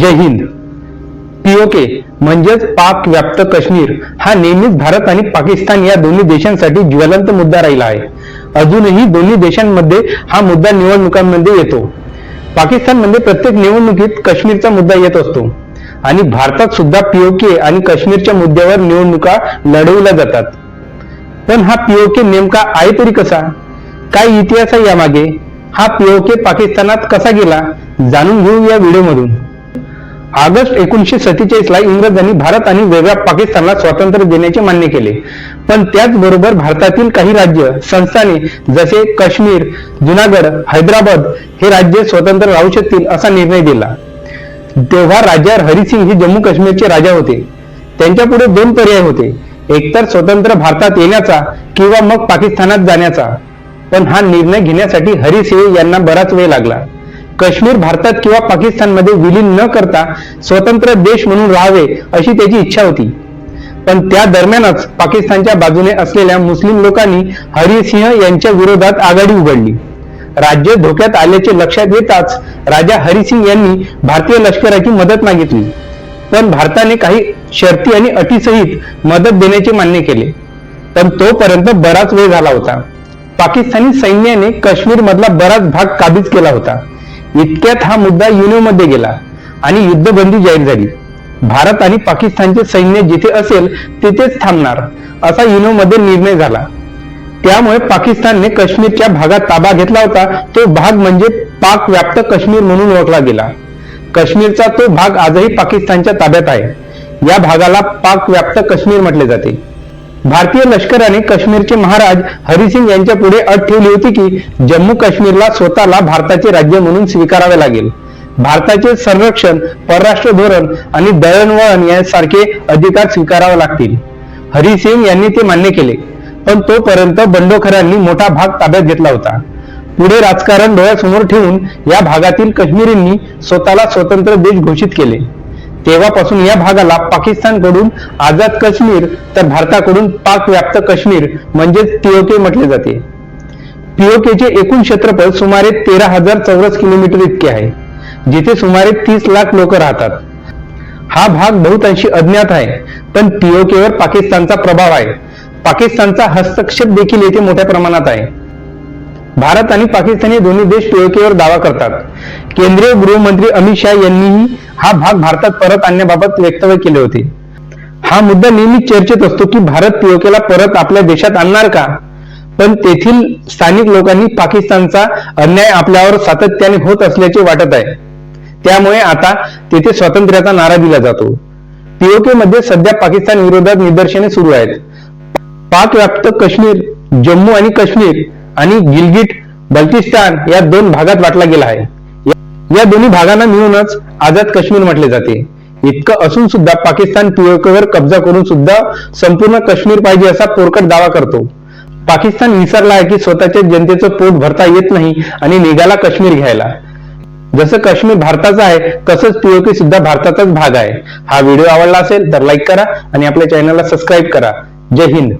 जय Hind. PoK म्हणजेच पाक व्याप्त काश्मीर हा नेहमीच भारत आणि पाकिस्तान या दोन्ही देशांसाठी ज्वलंत मुद्दा राहिला आहे. अजूनही दोन्ही देशांमध्ये हा मुद्दा निवडणुकांमध्ये येतो. पाकिस्तानमध्ये प्रत्येक निवडणुकीत काश्मीरचा मुद्दा येत असतो. आणि भारतात सुद्धा पीओके आणि काश्मीरच्या मुद्द्यावर निवडणुका लढवल्या जातात. पण हा पीओके नेमका आहे तरी कसा? काय इतिहास आहे यामागे? हा पीओके पाकिस्तानात कसा गेला? जाणून घेऊ या व्हिडिओमधून. ऑगस्ट एकोणीसशे सत्तेचाळीस ला इंग्रजांनी भारत आणि वेगळ्या पाकिस्तानला स्वातंत्र्य देण्याचे मान्य केले. पण त्याचबरोबर भारतातील काही राज्य संस्थाने जसे काश्मीर जुनागड हैदराबाद हे राज्य स्वतंत्र राहू शकतील असा निर्णय दिला. तेव्हा राजा हरिसिंग हे जम्मू काश्मीरचे राजा होते. त्यांच्यापुढे दोन पर्याय होते. एकतर स्वतंत्र भारतात येण्याचा किंवा मग पाकिस्तानात जाण्याचा. पण हा निर्णय घेण्यासाठी हरिसिंह यांना बराच वेळ लागला. काश्मीर भारतात किंवा पाकिस्तानमध्ये विलीन न करता स्वतंत्र देश म्हणून राहावे अशी त्याची इच्छा होती. पण त्या दरम्यानच पाकिस्तानच्या बाजूने असलेल्या मुस्लिम लोकांनी हरिसिंह यांच्या विरोधात आघाडी उघडली. राज्य धोक्यात आल्याचे लक्षात येताच राजा हरिसिंग यांनी भारतीय लष्कराची मदत मागितली. पण भारताने काही शर्ती आणि अटीसहित मदत देण्याचे मान्य केले. पण तोपर्यंत बराच वेळ झाला होता. पाकिस्तानी सैन्याने काश्मीर मधला बराच भाग काबीज केला होता. इतक्यात हा मुद्दा युनोमध्ये गेला आणि युद्धबंदी जाहीर झाली. भारत आणि पाकिस्तानचे सैन्य जिथे असेल तिथेच थांबणार असा युनोमध्ये निर्णय झाला. त्यामुळे पाकिस्तानने काश्मीरच्या भागात ताबा घेतला होता. तो भाग म्हणजे पाक व्याप्त काश्मीर म्हणून ओळखला गेला. काश्मीरचा तो भाग आजही पाकिस्तानच्या ताब्यात आहे. या भागाला पाक व्याप्त काश्मीर म्हटले जाते. भारतीय लष्कराने काश्मीरचे महाराज हरिसिंग यांच्या पुढे अट ठेवली होती की जम्मू काश्मीरला स्वतःला भारताचे राज्य म्हणून स्वीकारावे लागेल. भारताचे संरक्षण परराष्ट्र धोरण आणि दळणवळण यासारखे अधिकार स्वीकारावे लागतील. हरिसिंग यांनी ते मान्य केले पण तोपर्यंत बंडोखरांनी मोठा भाग ताब्यात घेतला होता. पुढे राजकारण डोळ्यासमोर ठेवून या भागातील काश्मीरींनी स्वतःला स्वतंत्र देश घोषित केले. तेव्हापासून या भागाला पाकिस्तानकडून आझाद काश्मीर तर भारताकडून पाक व्याप्त काश्मीर म्हणजेच पीओके म्हटले जाते. पीओकेचे एकूण क्षेत्रफळ सुमारे तेरा हजार चौरस किलोमीटर इतके आहे जिथे सुमारे तीस लाख लोक राहतात. हा भाग बहुतांशी अज्ञात आहे पण पीओकेवर पाकिस्तानचा प्रभाव आहे. पाकिस्तानचा हस्तक्षेप देखील येथे मोठ्या प्रमाणात आहे. भारत आणि पाकिस्तान हे दोन्ही देश पीओकेवर दावा करतात. केंद्रीय गृहमंत्री अमित शहा यांनीही हा भाग भारतात परत आणण्याबाबत वक्तव्य केले होते. हा मुद्दा नेहमी चर्चेत असतो की भारत पीओकेला परत आपल्या देशात आणणार का? पण तेथील स्थानिक लोकांनी पाकिस्तानचा अन्याय आपल्यावर सातत्याने होत असल्याचे वाटत आहे. त्यामुळे आता तेथे स्वातंत्र्याचा नारा दिला जातो. पीओके मध्ये सध्या पाकिस्तान विरोधात निदर्शने सुरू आहेत. पाक व्याप्त काश्मीर जम्मू आणि काश्मीर आणि गिलगिट बल्टिस्तान या दोन भागात वाटला गेला आहे. या दोन्ही भागांना मिळूनच आझाद काश्मीर म्हटले जाते. इतकं असून सुद्धा पाकिस्तान पिळकवर कब्जा करून सुद्धा संपूर्ण काश्मीर पाहिजे असा पोरकट दावा करतो. पाकिस्तान विसरला आहे की स्वतःच्या जनतेचं पोट भरता येत नाही आणि निघाला काश्मीर घ्यायला. जसं काश्मीर भारताचा आहे तसंच पीओके सुद्धा भारताचाच भाग आहे. हा व्हिडिओ आवडला असेल तर लाईक करा आणि आपल्या चॅनलला सबस्क्राईब करा. जय हिंद.